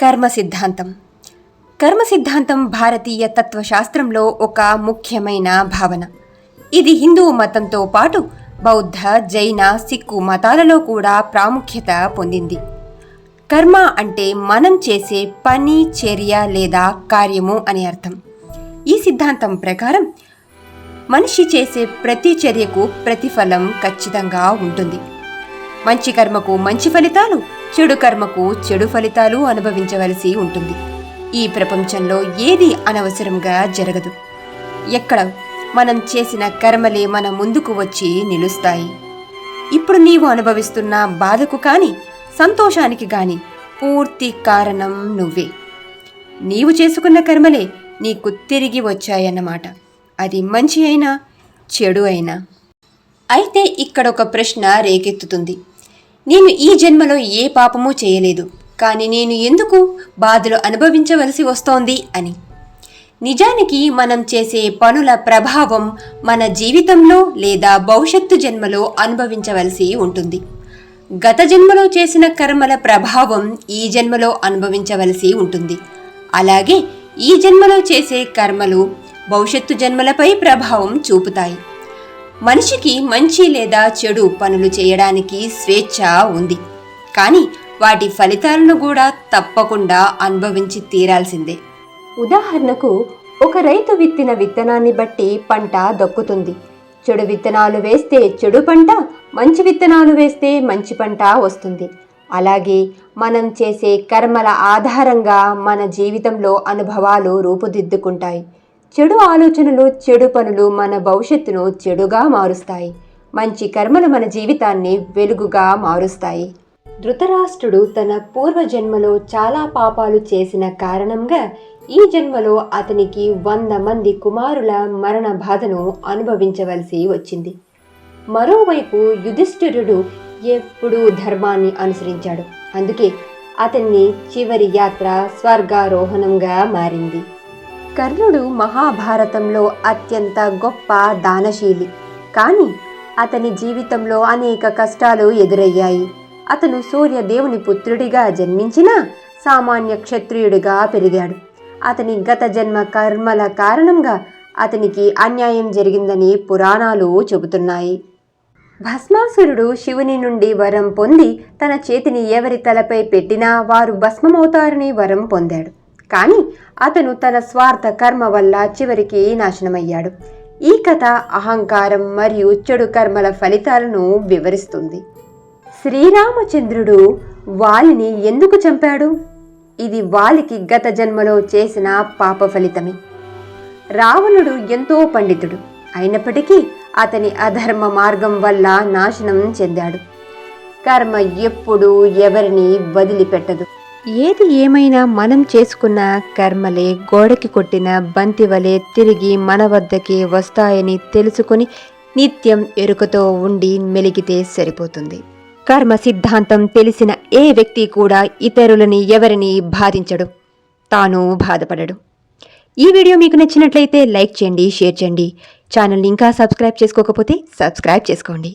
కర్మ సిద్ధాంతం కర్మ సిద్ధాంతం భారతీయ తత్వశాస్త్రంలో ఒక ముఖ్యమైన భావన. ఇది హిందూ మతంతో పాటు బౌద్ధ జైన సిక్కు మతాలలో కూడా ప్రాముఖ్యత పొందింది. కర్మ అంటే మనం చేసే పని చర్య లేదా కార్యము అని అర్థం. ఈ సిద్ధాంతం ప్రకారం మనిషి చేసే ప్రతి చర్యకు ప్రతిఫలం ఖచ్చితంగా ఉంటుంది. మంచి కర్మకు మంచి ఫలితాలు చెడు కర్మకు చెడు ఫలితాలు అనుభవించవలసి ఉంటుంది. ఈ ప్రపంచంలో ఏది అనవసరంగా జరగదు. ఎక్కడ మనం చేసిన కర్మలే మన ముందుకు వచ్చి నిలుస్తాయి. ఇప్పుడు నీవు అనుభవిస్తున్న బాధకు కాని సంతోషానికి గాని పూర్తి కారణం నువ్వే. నీవు చేసుకున్న కర్మలే నీకు తిరిగి వచ్చాయన్నమాట. అది మంచి అయినా చెడు అయినా. అయితే ఇక్కడ ఒక ప్రశ్న రేకెత్తుతుంది. నేను ఈ జన్మలో ఏ పాపమూ చేయలేదు. కానీ నేను ఎందుకు బాధలు అనుభవించవలసి వస్తోంది అని. నిజానికి మనం చేసే పనుల ప్రభావం మన జీవితంలో లేదా భవిష్యత్తు జన్మలో అనుభవించవలసి ఉంటుంది. గత జన్మలో చేసిన కర్మల ప్రభావం ఈ జన్మలో అనుభవించవలసి ఉంటుంది. అలాగే ఈ జన్మలో చేసే కర్మలు భవిష్యత్తు జన్మలపై ప్రభావం చూపుతాయి. మనిషికి మంచి లేదా చెడు పనులు చేయడానికి స్వేచ్ఛ ఉంది. కానీ వాటి ఫలితాలను కూడా తప్పకుండా అనుభవించి తీరాల్సిందే. ఉదాహరణకు ఒక రైతు విత్తిన విత్తనాన్ని బట్టి పంట దక్కుతుంది. చెడు విత్తనాలు వేస్తే చెడు పంట మంచి విత్తనాలు వేస్తే మంచి పంట వస్తుంది. అలాగే మనం చేసే కర్మల ఆధారంగా మన జీవితంలో అనుభవాలు రూపుదిద్దుకుంటాయి. చెడు ఆలోచనలు చెడు పనులు మన భవిష్యత్తును చెడుగా మారుస్తాయి. మంచి కర్మలు మన జీవితాన్ని వెలుగుగా మారుస్తాయి. ధృతరాష్ట్రుడు తన పూర్వజన్మలో చాలా పాపాలు చేసిన కారణంగా ఈ జన్మలో అతనికి వంద మంది కుమారుల మరణ బాధను అనుభవించవలసి వచ్చింది. మరోవైపు యుధిష్ఠిరుడు ఎప్పుడూ ధర్మాన్ని అనుసరించాడు. అందుకే అతన్ని చివరి యాత్ర స్వర్గారోహణంగా మారింది. కర్ణుడు మహాభారతంలో అత్యంత గొప్ప దానశీలి. కానీ అతని జీవితంలో అనేక కష్టాలు ఎదురయ్యాయి. అతను సూర్యదేవుని పుత్రుడిగా జన్మించినా సామాన్య క్షత్రియుడిగా పెరిగాడు. అతని గత జన్మ కర్మల కారణంగా అతనికి అన్యాయం జరిగిందని పురాణాలు చెబుతున్నాయి. భస్మాసురుడు శివుని నుండి వరం పొంది తన చేతిని ఎవరి తలపై పెట్టినా వారు భస్మమవుతారని వరం పొందాడు. కానీ అతను తన స్వార్థ కర్మ వల్ల చివరికి నాశనమయ్యాడు. ఈ కథ అహంకారం మరియు చెడు కర్మల ఫలితాలను వివరిస్తుంది. శ్రీరామచంద్రుడు వాలిని ఎందుకు చంపాడు? ఇది వాలికి గత జన్మలో చేసిన పాప ఫలితమే. రావణుడు ఎంతో పండితుడు. అయినప్పటికీ అతని అధర్మ మార్గం వల్ల నాశనం చెందాడు. కర్మ ఎప్పుడూ ఎవరిని వదిలిపెట్టదు. ఏది ఏమైనా మనం చేసుకున్న కర్మలే గోడకి కొట్టిన బంతివలే తిరిగి మన వద్దకే వస్తాయని తెలుసుకుని నిత్యం ఎరుకతో ఉండి మెలిగితే సరిపోతుంది. కర్మ సిద్ధాంతం తెలిసిన ఏ వ్యక్తి కూడా ఇతరులని ఎవరిని బాధించడు. తాను బాధపడడు. ఈ వీడియో మీకు నచ్చినట్లయితే లైక్ చేయండి షేర్ చేయండి. ఛానల్ని ఇంకా సబ్స్క్రైబ్ చేసుకోకపోతే సబ్స్క్రైబ్ చేసుకోండి.